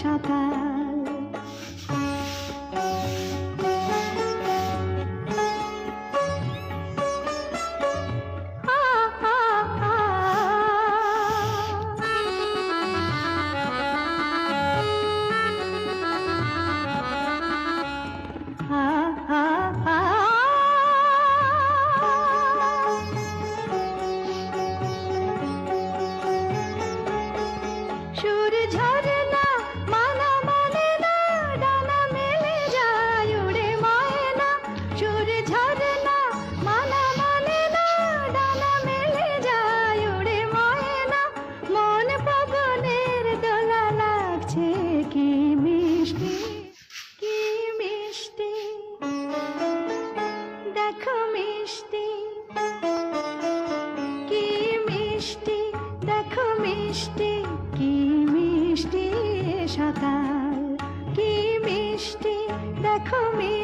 এ সকাল দেখো কি মিষ্টি? মিষ্টি। কি মিষ্টি কি মিষ্টি? দেখো মিষ্টি